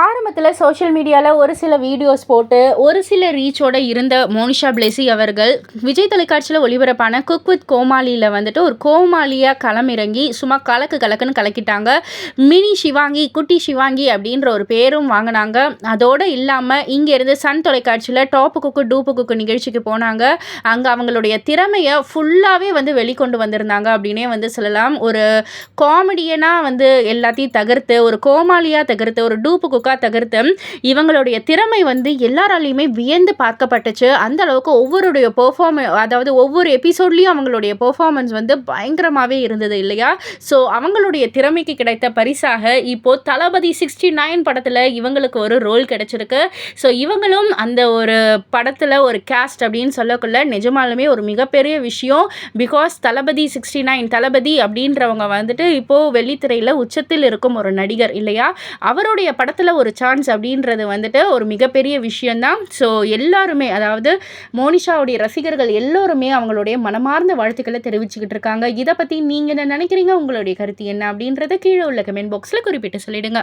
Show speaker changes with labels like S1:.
S1: ஆரம்பத்தில் சோஷியல் மீடியாவில் ஒரு சில வீடியோஸ் போட்டு ஒரு சில ரீச்சோட இருந்த மோனிஷா பிளேசி அவர்கள் விஜய் தொலைக்காட்சியில் ஒளிபரப்பான குக் வித் கோமாளியில் வந்துட்டு ஒரு கோமாளியாக களமிறங்கி சும்மா கலக்கு கலக்குன்னு கலக்கிட்டாங்க. மினி சிவாங்கி குட்டி சிவாங்கி அப்படின்ற ஒரு பேரும் வாங்கினாங்க. அதோடு இல்லாமல் இங்கேருந்து சன் தொலைக்காட்சியில் டாப்பு குக்கு டூப்பு குக்கு நிகழ்ச்சிக்கு போனாங்க. அங்கே அவங்களுடைய திறமையை ஃபுல்லாகவே வந்து வெளிக்கொண்டு வந்திருந்தாங்க அப்படின்னே வந்து சொல்லலாம். ஒரு காமெடியனாக வந்து எல்லாத்தையும் தகர்த்து ஒரு கோமாளியாக தகர்த்து ஒரு டூப்பு குக்கா தகர்த்து இவங்களுடைய திறமை வந்து எல்லாராலையுமே வியந்து பார்க்கப்பட்டுச்சு. அந்த அளவுக்கு ஒவ்வொருடைய பெர்ஃபார்ம அதாவது ஒவ்வொரு எபிசோட்லேயும் அவங்களுடைய பெர்ஃபார்மன்ஸ் வந்து பயங்கரமாகவே இருந்தது இல்லையா? ஸோ அவங்களுடைய திறமைக்கு கிடைத்த பரிசாக இப்போது தளபதி சிக்ஸ்டி நைன் படத்தில் இவங்களுக்கு ஒரு ரோல் கிடைச்சிருக்கு. ஸோ இவங்களும் அந்த ஒரு படத்தில் ஒரு கேஸ்ட் அப்படின்னு சொல்லக்குள்ள நிஜமாலுமே ஒரு மிகப்பெரிய விஷயம். Because Thalapathy sixty nine Thalapathy அப்படின்றவங்க வந்துட்டு இப்போது வெள்ளித்திரையில் உச்சத்தில் இருக்கும் ஒரு நடிகர் இல்லையா? அவருடைய படத்தில் ஒரு சான்ஸ் அப்படின்றது வந்துட்டு ஒரு மிகப்பெரிய விஷயந்தான் ஸோ எல்லாருமே அதாவது மோனிஷாவுடைய ரசிகர்கள் எல்லோருமே அவங்களுடைய மனமார்ந்த வாழ்த்துக்களை தெரிவிச்சுக்கிட்டு இருக்காங்க. இதை பற்றி நீங்கள் என்ன நினைக்கிறீங்க? உங்களுடைய கருத்து என்ன அப்படின்றத கீழே உள்ள கமெண்ட் பாக்ஸில் குறிப்பிட்டு சொல்லிடுங்க.